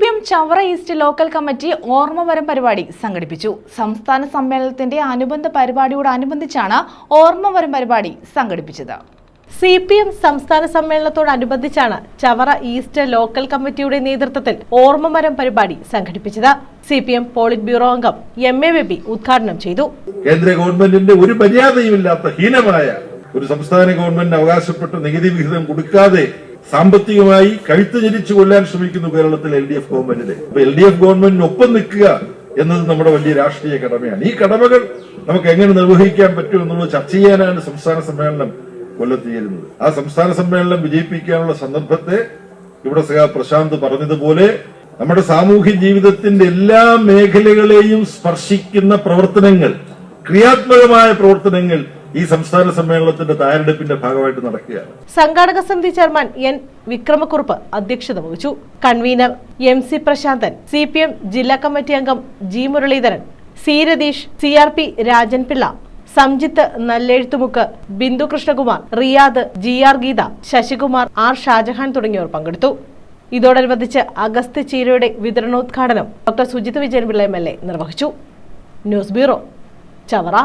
P M Chavara east local committee ഓർമ്മവരം പരിപാടി സംഘടിപ്പിച്ചു. സംസ്ഥാന സമ്മേളനത്തിന്റെ അനുബന്ധ പരിപാടിയോടനുബന്ധിച്ചാണ് ഓർമ്മവരം പരിപാടി സംഘടിപ്പിച്ചത്. സി പി എം സംസ്ഥാന സമ്മേളനത്തോടനുബന്ധിച്ചാണ് ചവറ ഈസ്റ്റ് ലോക്കൽ കമ്മിറ്റിയുടെ നേതൃത്വത്തിൽ ഓർമ്മമരം പരിപാടി സംഘടിപ്പിച്ചത്. C P M politburo അംഗം എം എ ബേബി ഉദ്ഘാടനം ചെയ്തു. കേന്ദ്ര ഗവൺമെന്റിന്റെ ഒരു മര്യാദയുമില്ലാത്ത ഹീനമായ ഒരു സംസ്ഥാന ഗവൺമെന്റ് അവകാശപ്പെട്ട നികുതി വിഹിതം കൊടുക്കാതെ സാമ്പത്തികമായി കഴുത്ത് ഞെരിച്ചു കൊല്ലാൻ ശ്രമിക്കുന്നു കേരളത്തിൽ എൽ ഡി എഫ് ഗവൺമെന്റിനെ. അപ്പൊ എൽ ഡി എഫ് ഗവൺമെന്റിന് ഒപ്പം നിൽക്കുക എന്നത് നമ്മുടെ വലിയ രാഷ്ട്രീയ കടമയാണ്. ഈ കടമകൾ നമുക്ക് എങ്ങനെ നിർവഹിക്കാൻ പറ്റും എന്നുള്ളത് ചർച്ച ചെയ്യാനാണ് സംസ്ഥാന സമ്മേളനം കൊല്ലത്ത് ചേരുന്നത് ആ സംസ്ഥാന സമ്മേളനം വിജയിപ്പിക്കാനുള്ള സന്ദർഭത്തെ ഇവിടെ സഹ പ്രശാന്ത് പറഞ്ഞതുപോലെ നമ്മുടെ സാമൂഹ്യ ജീവിതത്തിന്റെ എല്ലാ മേഖലകളെയും സ്പർശിക്കുന്ന പ്രവർത്തനങ്ങൾ ക്രിയാത്മകമായ പ്രവർത്തനങ്ങൾ ഈ സംസ്ഥാന സമ്മേളനത്തിന്റെ തയ്യാറെടുപ്പിന്റെ ഭാഗമായിട്ട് നടക്കുകയാണ്. സംഘാടക സമിതി ചെയർമാൻ എൻ വിക്രമക്കുറുപ്പ് അധ്യക്ഷത വഹിച്ചു. Convener M C Prasanthan C P M ജില്ലാ കമ്മിറ്റി അംഗം G Muraleedharan C Ratheesh C R P Rajan Pillai Samjith Nallezhuthumukku Bindu Krishnakumar Riyad G R Geetha Sasikumar R Shajahan തുടങ്ങിയവർ പങ്കെടുത്തു. ഇതോടനുബന്ധിച്ച് അഗസ്ത്യ ചീരയുടെ വിതരണോദ്ഘാടനം doctor Sujith Vijayan Pillai M L A നിർവഹിച്ചു. News bureau Chavara.